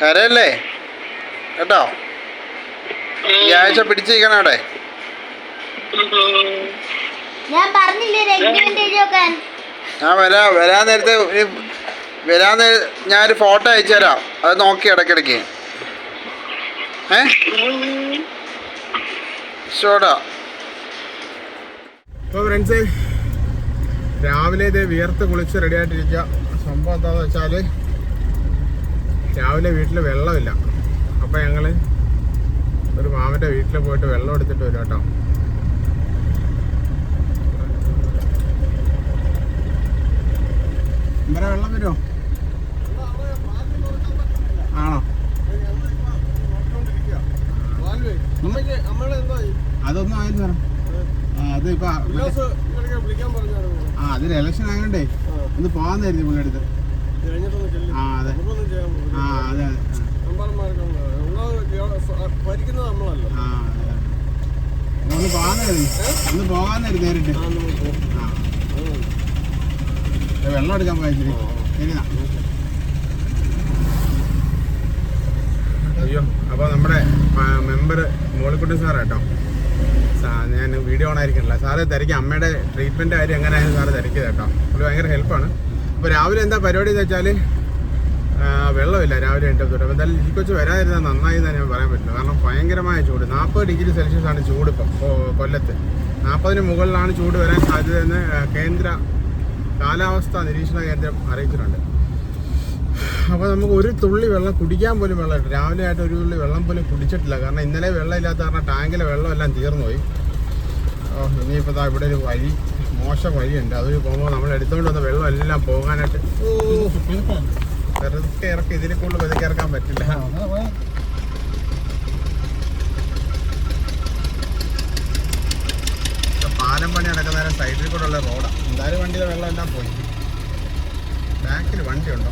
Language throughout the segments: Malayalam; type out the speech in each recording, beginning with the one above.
കരയല്ലേ? കേട്ടോ? ഈ ആഴ്ച പിടിച്ചിരിക്കണം അവിടെ. ഞാൻ പറഞ്ഞില്ലേ വരാ വരാൻ നേരത്തെ ഒരു വരാൻ നേര ഞാനൊരു ഫോട്ടോ അയച്ചു തരാം. അത് നോക്കി ഇടയ്ക്കിടയ്ക്ക്. ഏ? ഷോടാ അപ്പോൾ ഫ്രണ്ട്സ് രാവിലെ ഇത് വിയർത്ത് കുളിച്ച് റെഡി ആയിട്ടിരിക്കുക. സംഭവം എന്താണെന്ന് വെച്ചാൽ രാവിലെ വീട്ടിൽ വെള്ളമില്ല. അപ്പോൾ ഞങ്ങൾ ഒരു മാമന്റെ വീട്ടിൽ പോയിട്ട് വെള്ളം എടുത്തിട്ട് വരും കേട്ടോ. ഇന്നലെ വെള്ളം വരുമോ ആണോ? അതൊന്നും ആയിരുന്നു അത് ഇപ്പൊ ആ അതിന് ഇലക്ഷൻ ആയതുകൊണ്ടേ ഒന്ന് പോകാൻ തരുന്നു പുള്ളിയെടുത്ത് അതെ. ഒന്ന് ഒന്ന് ആ. വെള്ളം എടുക്കാൻ. അയ്യോ അപ്പോൾ നമ്മുടെ മെമ്പർ മോളിക്കുട്ടി സാറാട്ടോ ഞാൻ വീഡിയോ ഓൺ ആയിരിക്കണില്ല. സാറ് തിരക്കി. അമ്മയുടെ ട്രീറ്റ്മെന്റ് കാര്യം എങ്ങനെയായാലും സാറ് തിരക്കിയത് കേട്ടോ. പുള്ളി ഭയങ്കര ഹെൽപ്പാണ് അപ്പോൾ രാവിലെ എന്താ പരിപാടി എന്ന് വെച്ചാൽ വെള്ളമില്ല. രാവിലെ തൊട്ട്. അപ്പോൾ എന്തായാലും ഈ കൊച്ചു വരാതിരുന്നാൽ നന്നായി തന്നെ പറയാൻ പറ്റില്ല. കാരണം ഭയങ്കരമായ ചൂട്. നാൽപ്പത് ഡിഗ്രി സെൽഷ്യസ് ആണ് ചൂട് ഇപ്പം. കൊല്ലത്ത്. നാൽപ്പതിന് മുകളിലാണ് ചൂട് വരാൻ സാധ്യതയെന്ന് കേന്ദ്ര കാലാവസ്ഥാ നിരീക്ഷണ കേന്ദ്രം അറിയിച്ചിട്ടുണ്ട്. അപ്പോൾ നമുക്ക് ഒരു തുള്ളി വെള്ളം കുടിക്കാൻ പോലും വെള്ളമില്ല രാവിലെ ആയിട്ട് ഒരു തുള്ളി വെള്ളം പോലും കുടിച്ചിട്ടില്ല. കാരണം ഇന്നലെ വെള്ളം ഇല്ലാത്ത കാരണം ടാങ്കിലെ വെള്ളം എല്ലാം തീർന്നുപോയി ഇനിയിപ്പോൾ ദാ ഇവിടെ ഒരു വഴി മോശം വഴിയുണ്ട്. അതൊരു പോകുമ്പോൾ നമ്മൾ എടുത്തുകൊണ്ട് വന്ന വെള്ളം എല്ലാം പോകാനായിട്ട് വെറുതെ ഇറക്കി ഇതിനെ കൊണ്ട് വിതയ്ക്ക് ഇറക്കാൻ പറ്റില്ല. പാലം പണി നടക്കുന്ന സൈഡിൽ കൂടെ ഉള്ള റോഡാണ് എന്തായാലും വണ്ടിയുടെ വെള്ളം എല്ലാം പോയി. ബാക്കിൽ വണ്ടി ഉണ്ടോ.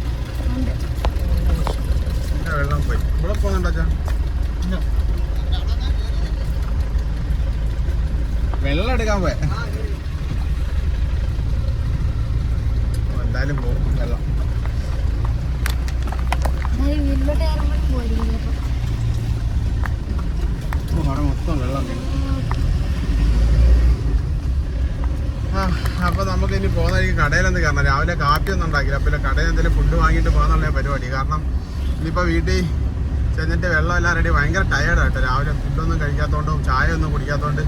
വെള്ളം പോയി. ഇവിടെ പോകുന്നുണ്ടോ അച്ഛാ? വെള്ളം എടുക്കാൻ പോയ എന്തായാലും പോകും വെള്ളം വീട്ടിലോട്ട് ഇറങ്ങാൻ പോയിരിക്കും ഓ, അവിടെ മൊത്തം വെള്ളം വീണു. ആ അപ്പൊ നമുക്ക് ഇനി പോകുന്ന വഴിക്ക് കടയിലൊന്ന് കയറണം രാവിലെ കാപ്പി ഒന്നും ഉണ്ടാക്കില്ല. പിന്നെ കടയിൽ എന്തെങ്കിലും ഫുഡ് വാങ്ങിയിട്ട് പോകാന്നുള്ള പരിപാടി. കാരണം ഇനിയിപ്പോൾ വീട്ടിൽ ചെന്നിട്ട് വെള്ളം എല്ലാം റെഡി ഭയങ്കര ടയേർഡായിട്ട് രാവിലെ ഫുഡൊന്നും കഴിക്കാത്തതുകൊണ്ടും ചായ ഒന്നും കുടിക്കാത്തതുകൊണ്ട്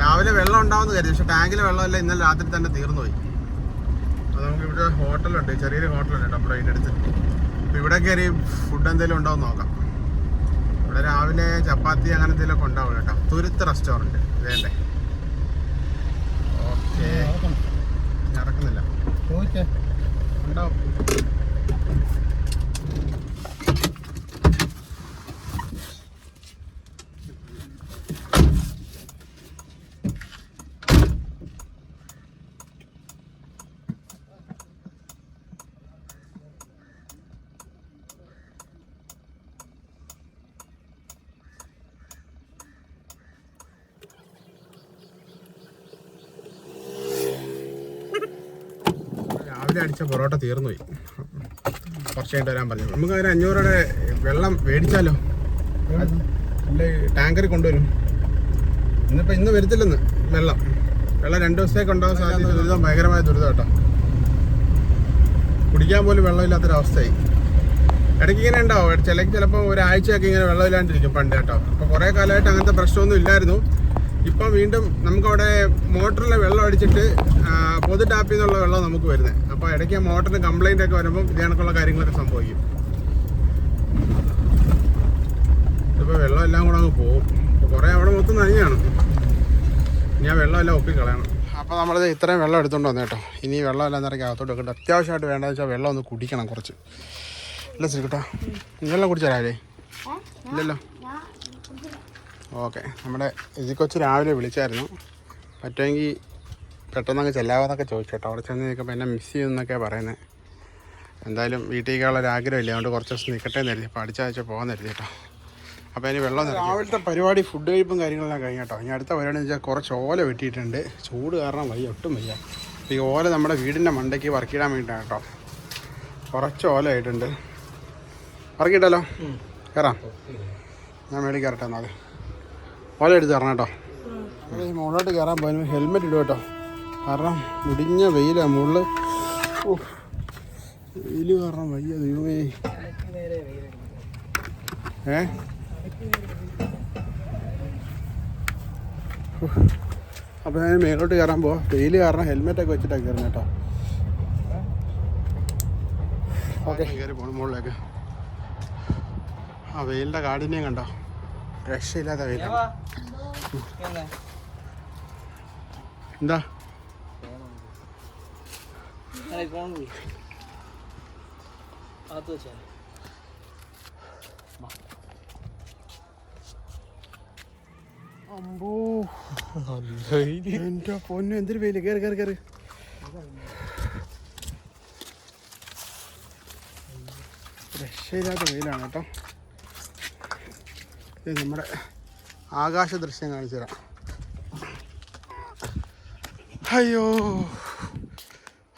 രാവിലെ വെള്ളം ഉണ്ടാവുമെന്ന് കരുതി. പക്ഷെ ടാങ്കിൽ വെള്ളമല്ല ഇന്നലെ രാത്രി തന്നെ തീർന്നുപോയി. അപ്പോൾ നമുക്ക് ഇവിടെ ഹോട്ടലുണ്ട്. ചെറിയൊരു ഹോട്ടലുണ്ട് നമ്മുടെ അതിന്റെ അടുത്ത്. അപ്പോൾ ഇവിടെ കയറി ഫുഡ് എന്തെങ്കിലും ഉണ്ടോ നോക്കാം. ഇവിടെ രാവിലെ ചപ്പാത്തി അങ്ങനെ എന്തെങ്കിലുമൊക്കെ ഉണ്ടാവും കേട്ടോ. തുരുത്ത് റെസ്റ്റോറന്റ് വേണ്ടേ? ഓക്കെ. ഉണ്ടാവും രാവിലെ അടിച്ച പൊറോട്ട തീർന്നു പോയി കുറച്ച് കഴിഞ്ഞിട്ട് വരാൻ പറഞ്ഞു. നമുക്ക് അതിന് അഞ്ഞൂറുടെ വെള്ളം മേടിച്ചാലോ? അല്ല ടാങ്കറിൽ കൊണ്ടുവരും. ഇന്നിപ്പോൾ ഇന്ന് വരത്തില്ലെന്ന് വെള്ളം. വെള്ളം രണ്ട് ദിവസത്തേക്ക് ഉണ്ടാകാൻ സാധ്യത ദുരിതം ഭയങ്കരമായ ദുരിതം കേട്ടോ. കുടിക്കാൻ പോലും വെള്ളമില്ലാത്തൊരവസ്ഥയായി. ഇടയ്ക്ക് ഇങ്ങനെ ഉണ്ടാവും. ചിലക്ക് ചിലപ്പോൾ ഒരാഴ്ചയൊക്കെ ഇങ്ങനെ വെള്ളമില്ലാണ്ടിരിക്കും പണ്ട് കേട്ടോ. അപ്പോൾ കുറേ കാലമായിട്ട് അങ്ങനത്തെ പ്രശ്നമൊന്നും ഇല്ലായിരുന്നു. ഇപ്പം വീണ്ടും നമുക്കവിടെ മോട്ടറിലെ വെള്ളം അടിച്ചിട്ട് പൊതു ടാപ്പിൽ നിന്നുള്ള വെള്ളം നമുക്ക് വരുന്നത് അപ്പോൾ ഇടയ്ക്ക് മോട്ടറിന് കംപ്ലൈന്റ് ഒക്കെ വരുമ്പോൾ ഇത് കണക്കുള്ള കാര്യങ്ങളൊക്കെ സംഭവിക്കും. ഇപ്പോൾ വെള്ളം എല്ലാം കൂടെ അങ്ങ് പോകും. അപ്പോൾ കുറേ അവിടെ മൊത്തം നനഞ്ഞാണ്. ഞാൻ വെള്ളമെല്ലാം വെള്ളം എല്ലാം ഒപ്പി കളയണം അപ്പോൾ നമ്മളിത് ഇത്രയും വെള്ളം എടുത്തുകൊണ്ട് വന്നു കേട്ടോ. ഇനി വെള്ളം എല്ലാം നിറയ്ക്ക് അകത്തോട്ട് വെക്കണ്ട. അത്യാവശ്യമായിട്ട് വേണ്ടതെന്ന് വെച്ചാൽ വെള്ളം ഒന്ന് കുടിക്കണം കുറച്ച്. ഇല്ല നീ വെള്ളം കുടിച്ചാലേ ഇല്ലല്ലോ. ഓക്കെ. നമ്മുടെ ഇജി കൊച്ച് രാവിലെ വിളിച്ചായിരുന്നു. പറ്റുമെങ്കിൽ പെട്ടെന്നങ്ങ് ചെല്ലാവാന്നൊക്കെ ചോദിച്ചു കേട്ടോ അവിടെ ചെന്ന് നിൽക്കുമ്പോൾ എന്നെ മിസ് ചെയ്യുന്നൊക്കെ പറയുന്നത് എന്തായാലും വീട്ടിലേക്കുള്ള ഒരു ആഗ്രഹമില്ല? അതുകൊണ്ട് കുറച്ച് ദിവസം നിൽക്കട്ടെ എന്നരുതി അപ്പോൾ അടിച്ചാഴ്ച പോകാൻ കരുതി കേട്ടോ. അപ്പോൾ ഇനി വെള്ളം. രാവിലത്തെ പരിപാടി ഫുഡ് കഴിപ്പും കാര്യങ്ങളെല്ലാം കഴിഞ്ഞ കേട്ടോ. ഇനി അടുത്ത പരിപാടി എന്ന് വെച്ചാൽ കുറച്ച് ഓല വെട്ടിയിട്ടുണ്ട്. ചൂട് കാരണം വയ്യ ഒട്ടും വയ്യ. ഈ ഓല നമ്മുടെ വീടിന്റെ മണ്ടയ്ക്ക് വർക്കിടാൻ വേണ്ടിയിട്ടാണ് കേട്ടോ. കുറച്ച് ഓല ആയിട്ടുണ്ട്. ഇറക്കിയിട്ടല്ലോ കയറാം ഞാൻ മേളിൽ കയറട്ടെ എന്നാൽ ഓല എടുത്ത് തരണം കേട്ടോ. മുകളിലോട്ട് കയറാൻ പോയാലും ഹെൽമെറ്റ് ഇടും കേട്ടോ. കാരണം മുടിഞ്ഞ വെയിലാണ് മുകളിൽ ഓ വെയിൽ കാരണം വയ്യ ദൈവമേ. ഏ? അപ്പോൾ ഞാൻ മേലോട്ട് കയറാൻ പോവാം. വെയിൽ കാരണം ഹെൽമെറ്റൊക്കെ വെച്ചിട്ടാണ് കയറുന്നത് കേട്ടോ. ഓക്കെ കയറി പോകണം മുകളിലേക്ക് ആ വെയിലിന്റെ കാഠിന്യം കണ്ടോ? രക്ഷയില്ലാത്ത വെയിൽ എന്താ? അമ്പോ. എന്റെ പൊന്നു എന്തൊരു വെയിൽ. കയറി കയറി കയറി രക്ഷയില്ലാത്ത വെയിലാണ് കേട്ടോ. നമ്മുടെ ആകാശ ദൃശ്യം കാണിച്ചു തരാം. അയ്യോ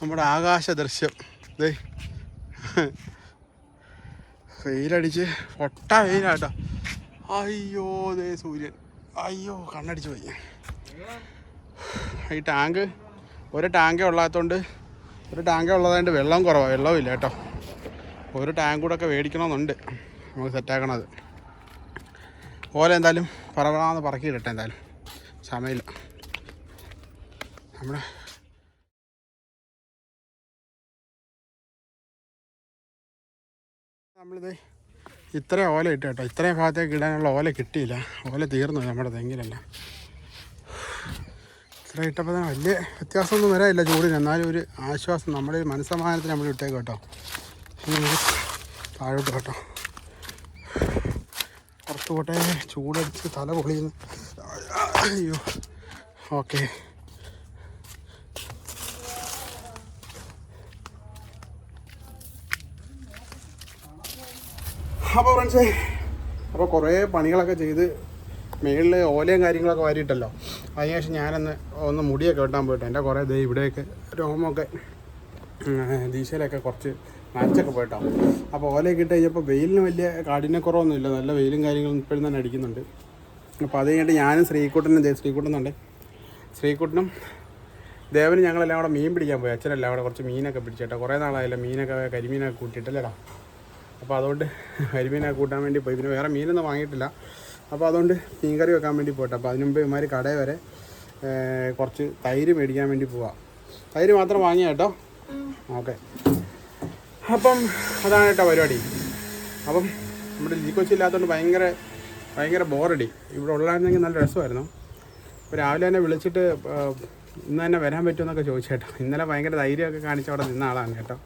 നമ്മുടെ ആകാശ ദൃശ്യം. ദേ വെയിലടിച്ച് പൊട്ട വെയിലാട്ടോ. അയ്യോ ദേ സൂര്യൻ. അയ്യോ കണ്ണടിച്ച് പോയി. ഈ ടാങ്ക് ഒരു ടാങ്കേ ഉള്ളാത്തതുകൊണ്ട് ഒരു ടാങ്കേ ഉള്ളതായത് വെള്ളം കുറവാണ് വെള്ളവും വെള്ളമില്ല കേട്ടോ. ഒരു ടാങ്ക് കൂടെ ഒക്കെ മേടിക്കണമെന്നുണ്ട്. നമുക്ക് സെറ്റാക്കണത് ഓല എന്തായാലും പറക്കി പറക്കിയിടട്ടെ എന്തായാലും. സമയമില്ല. നമ്മുടെ നമ്മളിത് ഇത്രയും ഓല ഇട്ട് കേട്ടോ ഇത്രയും ഭാഗത്തേക്ക് ഇടാനുള്ള ഓല കിട്ടിയില്ല. ഓല തീർന്നു നമ്മുടെ തെങ്ങിലല്ല. ഇത്ര ഇട്ടപ്പോൾ തന്നെ വലിയ വ്യത്യാസമൊന്നും വരാനില്ല ചൂടിന്. എന്നാലും ഒരു ആശ്വാസം നമ്മുടെ ഒരു മനസ്സമാനത്തിന് നമ്മൾ ഇട്ടേക്കോട്ടോ താഴോട്ട് കേട്ടോ. പുറത്ത് പോട്ടെ ചൂടടിച്ച് തല പൊളിയുന്നു. അയ്യോ. ഓക്കെ. അപ്പോൾ ഫ്രണ്ട്സേ അപ്പോൾ കുറേ പണികളൊക്കെ ചെയ്ത് മേളിൽ ഓലയും കാര്യങ്ങളൊക്കെ വാരിയിട്ടല്ലോ. അതിനുശേഷം ഞാനൊന്ന് ഒന്ന് മുടിയൊക്കെ വെട്ടാൻ പോയിട്ട് എന്റെ കുറേ ദേ ഇവിടെയൊക്കെ രോമമൊക്കെ ദീശയിലൊക്കെ കുറച്ച് നരച്ചൊക്കെ പോയിട്ടോ. അപ്പോൾ ഓലയൊക്കെ ഇട്ട് കഴിഞ്ഞപ്പോൾ വെയിലിന് വലിയ കാടിനെ കുറവൊന്നുമില്ല. നല്ല വെയിലും കാര്യങ്ങളും ഇപ്പോഴും തന്നെ അടിക്കുന്നുണ്ട്. അപ്പോൾ അത് കഴിഞ്ഞിട്ട് ഞാനും ശ്രീകുട്ടനും ദേ ശ്രീകുട്ടനുണ്ട്. ശ്രീകുട്ടനും ദേവനും ഞങ്ങളെല്ലാം കൂടെ മീൻ പിടിക്കാൻ പോയി. അച്ഛനെല്ലാം കൂടെ കുറച്ച് മീനൊക്കെ പിടിച്ചേട്ടോ. കുറേ നാളായല്ലോ മീനൊക്കെ കരിമീനൊക്കെ കൂട്ടിയിട്ടല്ലേടാ. അപ്പോൾ അതുകൊണ്ട് കരിമീനൊക്കെ കൂട്ടാൻ വേണ്ടി പോയി. പിന്നെ വേറെ മീനൊന്നും വാങ്ങിയിട്ടില്ല. അപ്പോൾ അതുകൊണ്ട് മീൻ കറി വെക്കാൻ വേണ്ടി പോട്ടെ അപ്പോൾ അതിനുമുമ്പ് ഇമാര് കടയിൽ വരെ കുറച്ച് തൈര് മേടിക്കാൻ വേണ്ടി പോവാം. തൈര് മാത്രം വാങ്ങിയ കേട്ടോ? ഓക്കെ. അപ്പം അതാണ് കേട്ടോ പരിപാടി. അപ്പം നമ്മുടെ ലീ കൊച്ചി ഇല്ലാത്തതുകൊണ്ട് ഭയങ്കര ഭയങ്കര ബോറടി. ഇവിടെ ഉള്ളായിരുന്നെങ്കിൽ നല്ല രസമായിരുന്നു. അപ്പോൾ രാവിലെ തന്നെ വിളിച്ചിട്ട് ഇന്ന് തന്നെ വരാൻ പറ്റുമെന്നൊക്കെ ചോദിച്ചു കേട്ടോ. ഇന്നലെ ഭയങ്കര ധൈര്യമൊക്കെ കാണിച്ച അവിടെ നിന്ന ആളാണ് കേട്ടോ.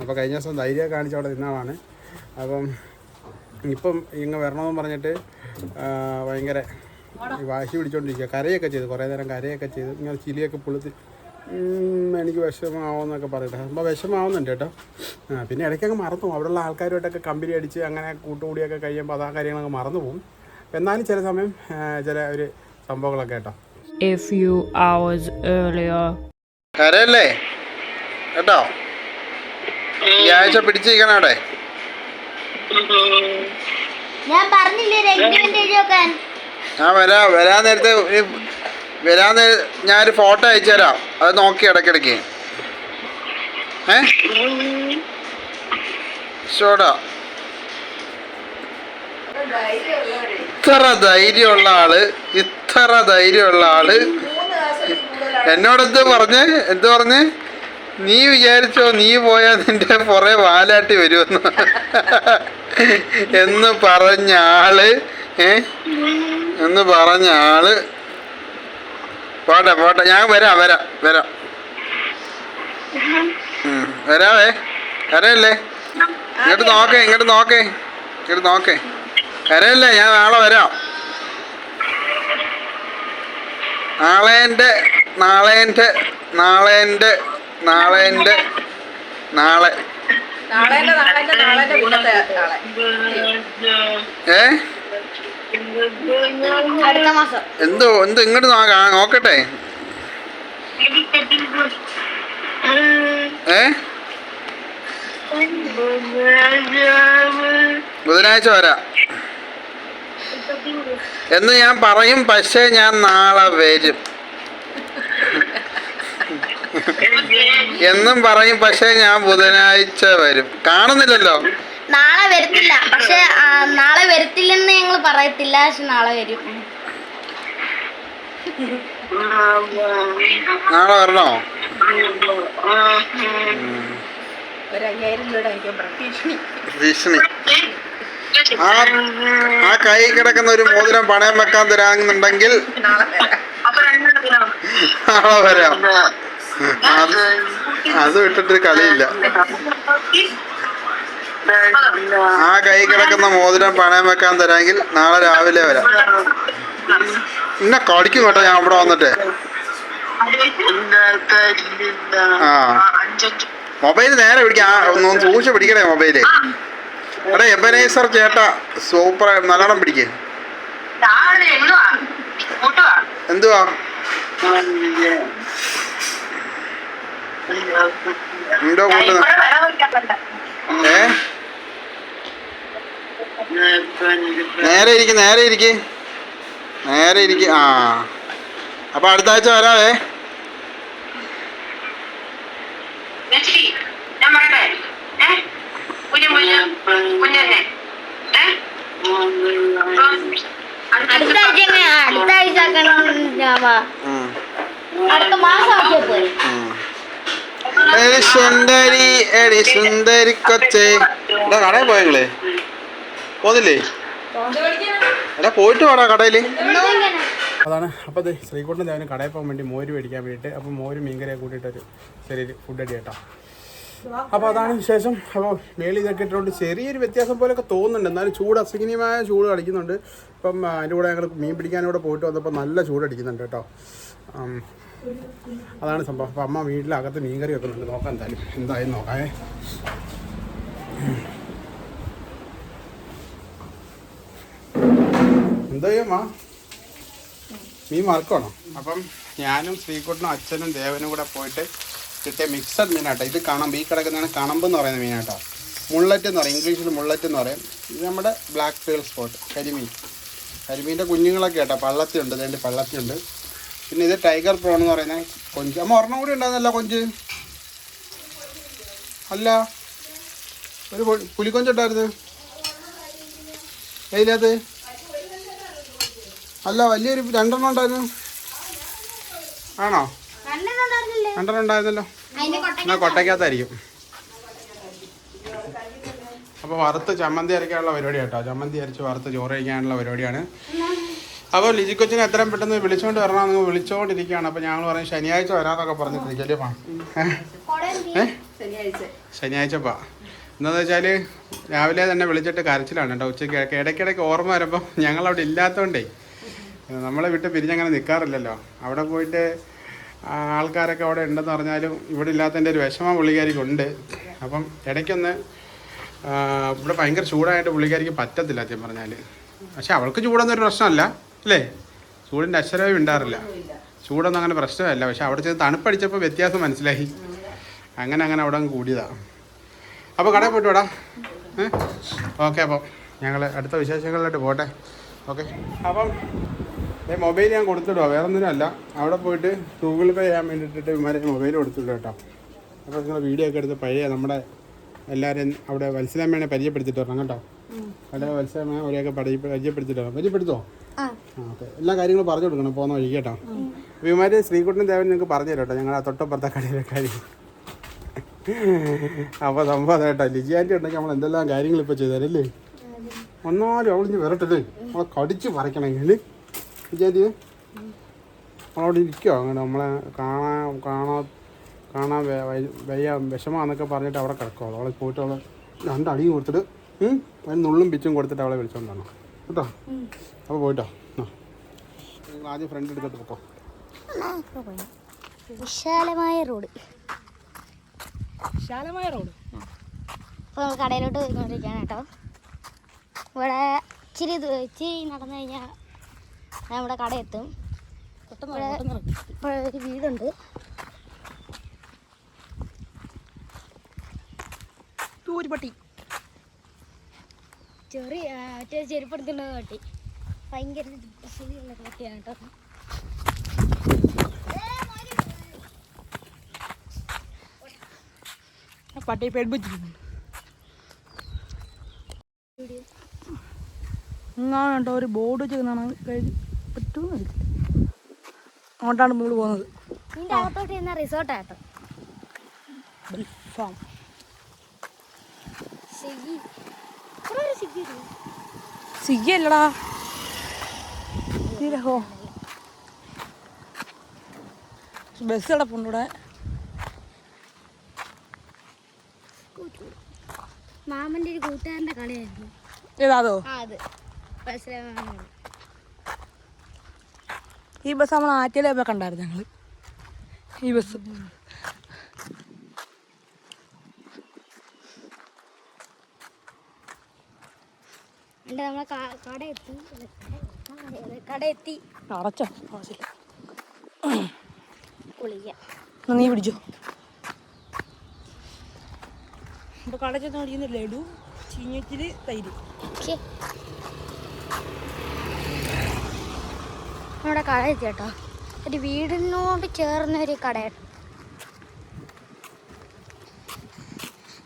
അപ്പോൾ കഴിഞ്ഞ ദിവസം ധൈര്യമൊക്കെ കാണിച്ച അവിടെ നിന്ന ആളാണ്. അപ്പം ഇപ്പം ഇങ്ങ് വരണമെന്ന് പറഞ്ഞിട്ട് ഭയങ്കര വാശി പിടിച്ചോണ്ടിരിക്കുക കരയൊക്കെ ചെയ്തു കുറേ നേരം കരയൊക്കെ ചെയ്ത്. ഇങ്ങനെ ചിലിയൊക്കെ പുളുത്തി എനിക്ക് വിഷമാവുമെന്നൊക്കെ പറയട്ടെ. അപ്പോൾ വിഷമാവുന്നുണ്ട് കേട്ടോ. ആ, പിന്നെ ഇടയ്ക്കൊക്കെ മറന്നു പോകും. അവിടെയുള്ള ആൾക്കാരുമായിട്ടൊക്കെ കമ്പനി അടിച്ച് അങ്ങനെ കൂട്ടുകൂടിയൊക്കെ കഴിയുമ്പോൾ അതാ കാര്യങ്ങളൊക്കെ മറന്നു പോകും. എന്നാലും ചില സമയം ചില ഒരു സംഭവങ്ങളൊക്കെ കേട്ടോ. A few hours earlier. കരയല്ലേ? കേട്ടോ? ഈ ആഴ്ച പിടിച്ചിരിക്കണം അവിടെ. ഞാൻ പറഞ്ഞില്ലേ ഞാൻ വരാ വരാൻ നേരത്തെ ഒരു വരാൻ നേ ഞാനൊരു ഫോട്ടോ അയച്ചു തരാം അത് നോക്കി ഇടയ്ക്കിടയ്ക്ക്. ഏ? ഇത്ര ധൈര്യമുള്ള ആൾ ഇത്ര ധൈര്യമുള്ള ആൾ. എന്നോട് എന്ത് പറഞ്ഞ്? എന്ത് പറഞ്ഞ്? നീ വിചാരിച്ചോ നീ പോയാ നിന്റെ പുറേ വാലാട്ടി വരുമെന്ന്. എന്ന് പറഞ്ഞ ആൾ ഏ? എന്ന് പറഞ്ഞ ആൾ പോട്ടെ പോട്ടെ ഞാൻ വരാം വരാം വരാം. വരാവേ. കരയല്ലേ ഇങ്ങോട്ട് നോക്കേ ഇങ്ങോട്ട് നോക്കേ. ഇങ്ങോട്ട് നോക്കേ. കരയല്ലേ ഞാൻ നാളെ വരാം. നാളെന്റെ നാളെന്റെ നാളെന്റെ നാളെന്റെ നാളെ. ഏ? എന്തോ എന്തോ ഇങ്ങോട്ട് നോക്കാം നോക്കട്ടെ. ഏ? ബുധനാഴ്ച വരാം. എന്ന് ഞാൻ പറയും പക്ഷേ ഞാൻ നാളെ വരും. എന്നും പറയും പക്ഷേ ഞാൻ ബുധനാഴ്ച വരും. കാണുന്നില്ലല്ലോ. നാളെ വരത്തില്ല. പക്ഷെ നാളെ വരത്തില്ലെന്ന് ഞങ്ങൾ പറയത്തില്ല. പക്ഷെ നാളെ വരും. നാളെ വരണോ? ഭീഷണി. ആ ആ കൈ കിടക്കുന്ന ഒരു മോതിരം പണയം വെക്കാൻ തരാന്നുണ്ടെങ്കിൽ നാളെ വരാം. അത് വിട്ടിട്ട് കളിയില്ല. ആ കൈ കിടക്കുന്ന മോതിരം പണയം വെക്കാൻ തരാമെങ്കിൽ നാളെ രാവിലെ വരാം. പിന്നെ കടിക്കും കേട്ടോ ഞാൻ ഇവിടെ വന്നിട്ട്. ആ. മൊബൈൽ നേരെ പിടിക്കാം. ഒന്ന് സൂക്ഷിച്ച് പിടിക്കണേ മൊബൈൽ. എടാ എബനൈസർ ചേട്ടാ സൂപ്പർ നല്ലോണം പിടിക്കേ. എന്തുവാ? എന്തോ കൂട്ടുന്ന? ഏ? നേരെ ഇരിക്കും നേരെ ഇരിക്ക്. നേരെ ഇരിക്ക്. ആ. അപ്പൊ അടുത്ത ആഴ്ച വരാവേ. സുന്ദരി എടി സുന്ദരി കൊച്ചേ. കടയിൽ പോയെങ്കിലേ പോന്നില്ലേ? അല്ല പോയിട്ട് വേണം കടയിൽ. അതാണ്. അപ്പോൾ ശ്രീകുട്ടൻ ദേവന് കടയിൽ പോകാൻ വേണ്ടി മോര് മേടിക്കാൻ വേണ്ടിയിട്ട് അപ്പോൾ മോര് മീൻകറിയെ കൂട്ടിയിട്ടൊരു ചെറിയ ഫുഡ് അടി കേട്ടോ അപ്പോൾ അതാണ് വിശേഷം. അപ്പോൾ മേളിൽ ഇതൊക്കെ ഇട്ടുകൊണ്ട് ചെറിയൊരു വ്യത്യാസം പോലെയൊക്കെ തോന്നുന്നുണ്ട്. എന്നാലും ചൂട് അസഹനീയമായ ചൂട് അടിക്കുന്നുണ്ട്. ഇപ്പം അതിന്റെ കൂടെ ഞങ്ങൾ മീൻ പിടിക്കാനൂടെ പോയിട്ട് വന്നപ്പോൾ നല്ല ചൂട് അടിക്കുന്നുണ്ട് കേട്ടോ. അതാണ് സംഭവം. അപ്പോൾ അമ്മ വീട്ടിലകത്ത് മീൻകറി വെക്കുന്നുണ്ട്. നോക്കാം എന്തായാലും. എന്തായാലും നോക്കാമേ എന്താ മീൻ വറുക്കണോ അപ്പം ഞാനും ശ്രീകുട്ടനും അച്ഛനും ദേവനും കൂടെ പോയിട്ട് കിട്ടിയ മിക്സഡ് മീനാട്ടോ. ഇത് കണമ്പ് ഈ കിടക്കുന്നതാണ് കണമ്പ് എന്ന് പറയുന്ന മീനാട്ടോ. മുള്ളറ്റ് എന്ന് പറയും ഇംഗ്ലീഷിൽ മുള്ളറ്റ് എന്ന് പറയും. ഇത് നമ്മുടെ ബ്ലാക്ക് പേൾ സ്പോട്ട് കരിമീൻ. കരിമീന്റെ കുഞ്ഞുങ്ങളൊക്കെ കേട്ടോ പള്ളത്തിയുണ്ട്. ഇതിന്റെ പള്ളത്തിയുണ്ട്. പിന്നെ ഇത് ടൈഗർ പ്രോൺ എന്ന് പറയുന്നത് കൊഞ്ച്. അമ്മ ഒരെണ്ണം കൂടി ഉണ്ടായിരുന്നല്ലോ കൊഞ്ച്. അല്ല ഒരു പുലിക്കൊഞ്ചുണ്ടായിരുന്നു ഏതിനകത്ത്? അല്ല വലിയൊരു രണ്ടെണ്ണം ഉണ്ടായിരുന്നു. ആണോ? രണ്ടെണ്ണം ഉണ്ടായിരുന്നല്ലോ എന്നാ കൊട്ട കൊട്ടയ്ക്കകത്തായിരിക്കും അപ്പോൾ വറുത്ത് ചമ്മന്തി അരയ്ക്കാനുള്ള പരിപാടി കേട്ടോ. ചമ്മന്തി അരച്ച് വറുത്ത് ചോറ് കഴിക്കാനുള്ള പരിപാടിയാണ്. അപ്പോൾ ലിജി കൊച്ചിനെ എത്രയും പെട്ടെന്ന് വിളിച്ചോണ്ട് വരണം നിങ്ങൾ വിളിച്ചോണ്ടിരിക്കുകയാണ്. അപ്പോൾ ഞങ്ങൾ പറയും ശനിയാഴ്ച വരാമെന്നൊക്കെ പറഞ്ഞിട്ടിരിക്കല്ലേ പാ ശനിയാഴ്ച. പാ എന്താണെന്ന് വെച്ചാൽ രാവിലെ തന്നെ വിളിച്ചിട്ട് കരച്ചിലാണ് കേട്ടോ. ഉച്ചയ്ക്ക് ഇടയ്ക്കിടയ്ക്ക് ഓർമ്മ വരുമ്പോൾ ഞങ്ങളവിടെ ഇല്ലാത്തതുകൊണ്ടേ നമ്മളെ വിട്ട് പിരിഞ്ഞങ്ങനെ നിൽക്കാറില്ലല്ലോ അവിടെ പോയിട്ട് ആൾക്കാരൊക്കെ അവിടെ ഉണ്ടെന്ന് പറഞ്ഞാലും ഇവിടെ ഇല്ലാത്തതിന്റെ ഒരു വിഷമം പുള്ളിക്കാരിക്കുണ്ട് അപ്പം ഇടയ്ക്കൊന്ന് ഇവിടെ ഭയങ്കര ചൂടായിട്ട് പുള്ളിക്കാരിക്ക് പറ്റത്തില്ല സത്യം പറഞ്ഞാൽ പക്ഷെ അവൾക്ക് ചൂടൊന്നും ഒരു പ്രശ്നമല്ല അല്ലേ? ചൂടിന്റെ അക്ഷരവും ഉണ്ടാറില്ല. ചൂടൊന്നും അങ്ങനെ പ്രശ്നമല്ല. പക്ഷെ അവിടെ ചെന്ന് തണുപ്പടിച്ചപ്പോൾ വ്യത്യാസം മനസ്സിലായി. അങ്ങനെ അങ്ങനെ അവിടെ കൂടിയതാണ് അപ്പോൾ കടയിൽ പോയിട്ട് വിടാം. ഓക്കെ അപ്പം ഞങ്ങൾ അടുത്ത വിശേഷങ്ങളിലോട്ട് പോട്ടെ. ഓക്കെ. അപ്പം ഈ മൊബൈൽ ഞാൻ കൊടുത്തിടുക വേറെ ഒന്നിനും അല്ല അവിടെ പോയിട്ട് ഗൂഗിൾ പേ ചെയ്യാൻ വേണ്ടിയിട്ട് ഇവന്മാരെ മൊബൈൽ കൊടുത്തിടുക കേട്ടോ. അപ്പോൾ നിങ്ങൾ വീഡിയോ ഒക്കെ എടുത്ത് പഴയ നമ്മുടെ എല്ലാവരും അവിടെ വത്സലാമ്മേനെ പരിചയപ്പെടുത്തിയിട്ട് വരണം കേട്ടോ. അവിടെ വത്സലാമ്മ അവരെയൊക്കെ പരിചയപ്പെടുത്തിട്ട് വരണം. പരിചയപ്പെടുത്തോ? ആ. ഓക്കെ. എല്ലാ കാര്യങ്ങളും പറഞ്ഞു കൊടുക്കണം പോകുന്ന വഴി കേട്ടോ. ഇവന്മാർ ശ്രീകുട്ടൻ ദേവൻ നിങ്ങൾക്ക് പറഞ്ഞു തരാം കേട്ടോ. ഞങ്ങൾ ആ തൊട്ടപ്പുറത്തെ കടയിലെ കാര്യം അപ്പോൾ സംഭവം കേട്ടോ. ലിജി ആന്റി ഉണ്ടെങ്കിൽ നമ്മൾ എന്തെല്ലാം കാര്യങ്ങൾ ഇപ്പോൾ ചെയ്താലല്ലേ ഒന്നാലും അവളിഞ്ഞ് വരട്ടല്ലേ നമ്മളെ കടിച്ച് പറിക്കണമെങ്കിൽ ലിജി അവിടെ നമ്മളവിടെ ഇരിക്കുമോ അങ്ങനെ നമ്മളെ കാണാൻ കാണാ കാണാൻ വെ- വയ്യ- വിഷമാന്നൊക്കെ പറഞ്ഞിട്ട് അവിടെ കിടക്കുമോ അവളെ പോയിട്ട് അവളെ രണ്ട് അടിയും കൊടുത്തിട്ട് അതിന് നുള്ളും പിച്ചും കൊടുത്തിട്ട് അവളെ വിളിച്ചോണ്ടാണ് കേട്ടോ? അപ്പോൾ പോയിട്ടോ. ആ. നിങ്ങൾ ആദ്യം ഫ്രണ്ട് എടുത്തിട്ട് പോക്കോ. വിശാലമായ റോഡ്. വിശാലമായ റോഡ്? അപ്പോൾ നമ്മൾ കടയിലോട്ട് പോയിക്കൊണ്ടിരിക്കുകയാണ് കേട്ടോ ഇവിടെ ഇച്ചിരി ഇച്ചിരി നടന്നു കഴിഞ്ഞാൽ നമ്മുടെ കട എത്തും ഒരു വീടുണ്ട്. പട്ടി ചെറിയ മറ്റേ ചെരുപ്പെടുത്തുന്ന പട്ടി. ഭയങ്കര ശരിയുള്ള പട്ടിയാണ് കേട്ടോ. പട്ടി പേടിപ്പിച്ചിട്ടുണ്ട് ഇങ്ങാണ്ടോ ഒരു ബോർഡ് കഴിഞ്ഞു കഴിഞ്ഞ് പറ്റുമെന്ന് അറിയത്തില്ല അങ്ങോട്ടാണ് മുകളിൽ പോകുന്നത് ഇതിന്റെ അകത്തോട്ട് ചെന്ന റിസോർട്ടാട്ടോ ഫാം സ്വിഗ്ഗി. അല്ലടാ. ബസ് കിടപ്പുണ്ട് ഇവിടെ? മാമന്റെ ഒരു കൂട്ടുകാരന്റെ കളിയായിരുന്നു. ഏതാതോ അത്? മനസ്സിലായി ഈ ബസ് നമ്മൾ ആറ്റിലെ കണ്ടായിരുന്നു ഞങ്ങൾ ഈ ബസ് നമ്മളെ അടച്ചോ. ആവശ്യമില്ല കുളിക്കാം നീ പിടിച്ചോ. ഇപ്പൊ കട ചെന്ന് ലഡു ചീഞ്ഞച്ചിൽ തൈര് ഓക്കേ. നമ്മുടെ കട എത്തി കേട്ടോ. ഒരു വീടിനോട് ചേർന്ന ഒരു കടയാണ്.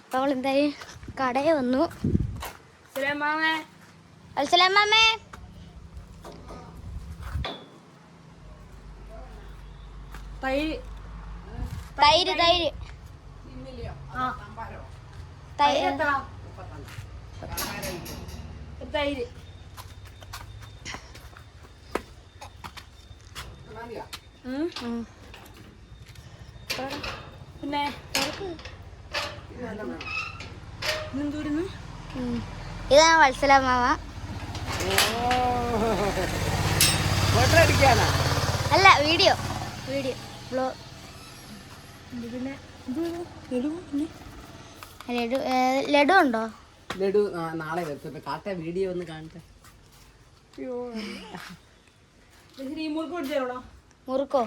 അപ്പോൾ എന്തായി? എന്തായാലും കടയിൽ വന്നു. അൽസലാമേ തൈര്. തൈര് തൈര്. തൈര്. തൈര്. പിന്നെ ഇതാണ് വത്സല വത്സലമാമ. അല്ല വീഡിയോ. വീഡിയോ. ബ്ലോ. പിന്നെ ലഡു ഉണ്ടോ? ലഡു നാളെ വെക്കും. കാട്ട വീഡിയോ ഒന്ന് കാണട്ടെ ശരി ഈ മുറുക്ക് പിടിച്ചാലോടാ മുറുക്കോ?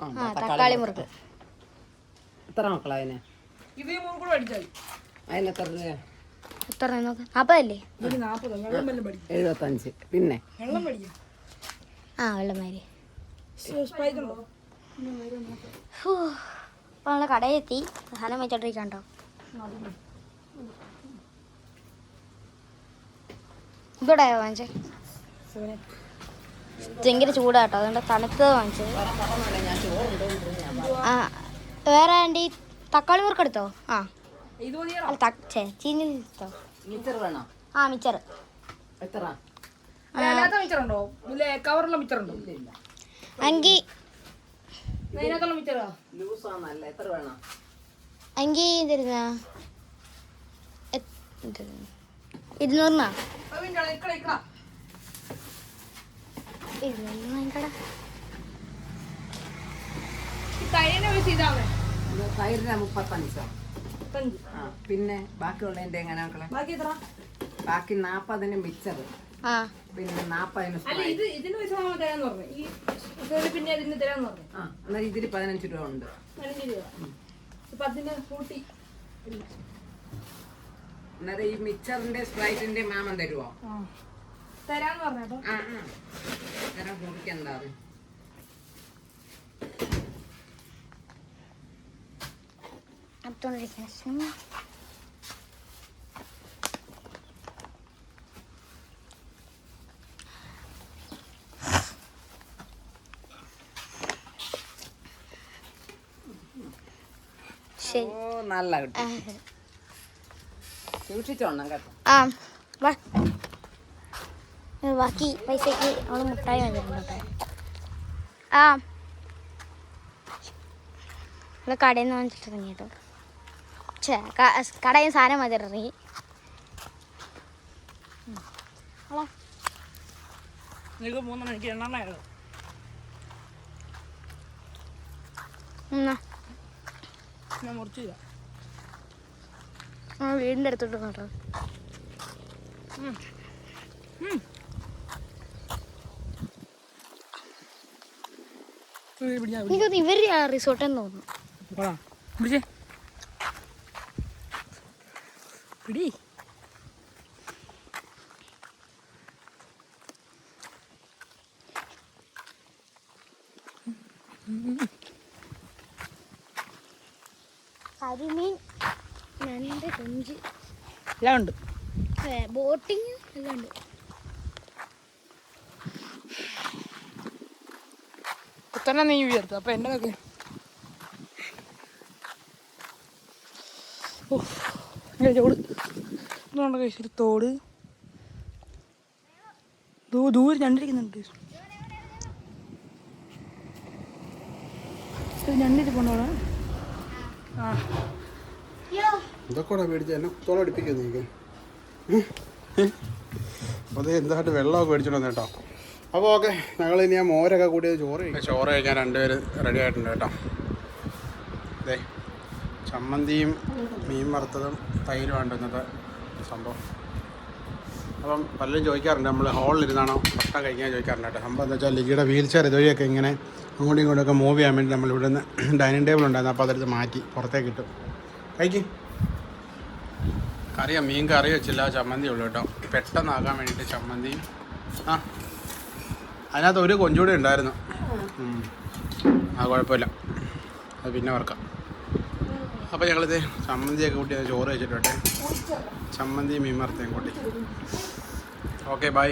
ആ, തക്കാളി മുറുക്ക്. എത്ര മക്കളാ അതിന്? ഇത് മുറുക്കൂടെ പഠിച്ചാൽ അതിന് എത്ര രൂപ എത്ര നോക്ക്? നാൽപ്പതല്ലേ എഴുപത്തഞ്ച്. പിന്നെ? ആ വെള്ളമാരി അപ്പോൾ നമ്മളെ കടയിൽ എത്തി സാധനം വെച്ചോണ്ടിരിക്കണ്ടോ? ഇവിടെ വാങ്ങിച്ചേ? ഭയങ്കര ചൂടാട്ടോ. അതുകൊണ്ട് തണുത്തത് വാങ്ങിച്ചത്. ആ വേറെ ആന്റി തക്കാളി മുറുക്ക് എടുത്തോ? ആ. ചീനി എടുത്തോ? ആ മിച്ചർ. എത്ര? അല്ലാത്ത മിച്ചറുണ്ടോ ഇല്ലേ ഇരുന്നൂറിന് ബാക്കിയുള്ള മുപ്പത്തഞ്ചോ? ആ പിന്നെ ബാക്കിയുള്ളതിന്റെ എങ്ങനെ മക്കളെ? ബാക്കി എത്ര? ബാക്കി നാപ്പതിന് മിച്ചത്. ആ. പിന്നെ നാപ്പതിന് അല്ല സ്പ്രൈറ്റ്. ഇത് ഇതിന് തരാന്ന് പറഞ്ഞു. ഈ പിന്നെ ഇതിന് തരാന്ന് പറഞ്ഞു. ആ എന്നാൽ ഇതിൽ പതിനഞ്ച് രൂപ ഉണ്ട്. പതിനഞ്ച് രൂപ. കൂട്ടി. അന്നേരം ഈ മിച്ചറിന്റെ സ്പ്രൈറ്റിന്റെ മാമൻ തരുവോ? ആ. തരാന്ന് നല്ല കിട്ടും. സൂക്ഷിച്ചോണം കേട്ടോ. ആ ബാക്കി പൈസക്ക് അവൾ മുട്ടായി വന്നിട്ടുണ്ട് ആ. നമ്മൾ കടയിൽ നിന്ന് വാങ്ങിച്ചിട്ടിറങ്ങി കേട്ടോ ചേ കടയിൽ നിന്ന് സാധനം മതി ഇറങ്ങി. വീടിന്റെ അടുത്തോട്ട് കേട്ടോ എനിക്കൊന്ന് ഇവർ റിസോർട്ട് എന്ന് തോന്നുന്നു. പിടി. കരിമീൻ രണ്ട് കൊഞ്ച്. എല്ലാം ഉണ്ട്. ബോട്ടിങ് എല്ലാം ഉണ്ട്. കുത്തനെ നീ ഉയർത്ത്. അപ്പൊ എന്റെ ഒക്കെ ചോട് ഇതുകൊണ്ട് കഴിച്ചു ഒരു തോട്. ദൂ ദൂരെ ഞണ്ടിരിക്കുന്നുണ്ട്. ഇത് പോണോടാ ആ. ഇതൊക്കെ മേടിച്ച് എന്നെ കുത്തോളം അടുപ്പിക്കുന്നു എനിക്ക് അപ്പോൾ അത് എന്തായിട്ട് വെള്ളമൊക്കെ മേടിച്ചോണ്ട് വന്നു കേട്ടോ അപ്പോൾ ഓക്കെ ഞങ്ങൾ ഇനി ആ മോരൊക്കെ കൂടിയത് ചോറ് കഴിക്കും. ചോറ് കഴിക്കാൻ രണ്ടുപേര് റെഡി ആയിട്ടുണ്ട് കേട്ടോ. അതെ ചമ്മന്തിയും മീൻ വറുത്തതും തൈരുമാണ് ഇന്നത്തെ സംഭവം. അപ്പം പലരും ചോദിക്കാറുണ്ട് നമ്മൾ ഹോളിലിരുന്നാണോ ഭക്ഷണം കഴിക്കാൻ ചോദിക്കാറുണ്ട് കേട്ടോ. സംഭവം എന്താ വെച്ചാൽ ലിഗിയുടെ വീൽ ചെയർ ഇതുവഴിയൊക്കെ ഇങ്ങനെ അങ്ങോട്ടും ഇങ്ങോട്ടൊക്കെ മൂവ് ചെയ്യാൻ വേണ്ടി നമ്മൾ ഇവിടെ നിന്ന് ഡൈനിങ് ടേബിൾ ഉണ്ടായിരുന്നു. അപ്പോൾ അതെടുത്ത് മാറ്റി പുറത്തേക്ക് ഇട്ടു. കഴിക്കും. കറിയാ മീൻ കറി വെച്ചില്ല ചമ്മന്തി ഉള്ളൂ കേട്ടോ. പെട്ടെന്നാക്കാൻ വേണ്ടിയിട്ട് ചമ്മന്തിയും ആ അതിനകത്ത് ഒരു കൊഞ്ചൂടെ ഉണ്ടായിരുന്നു. ആ കുഴപ്പമില്ല. അത് പിന്നെ വറക്കാം. അപ്പോൾ ഞങ്ങളിത് ചമ്മന്തിയൊക്കെ കൂട്ടി ചോറ് വെച്ചിട്ടോട്ടെ ചമ്മന്തി മീൻ വറുത്തേയും കൂട്ടി. Okay bye.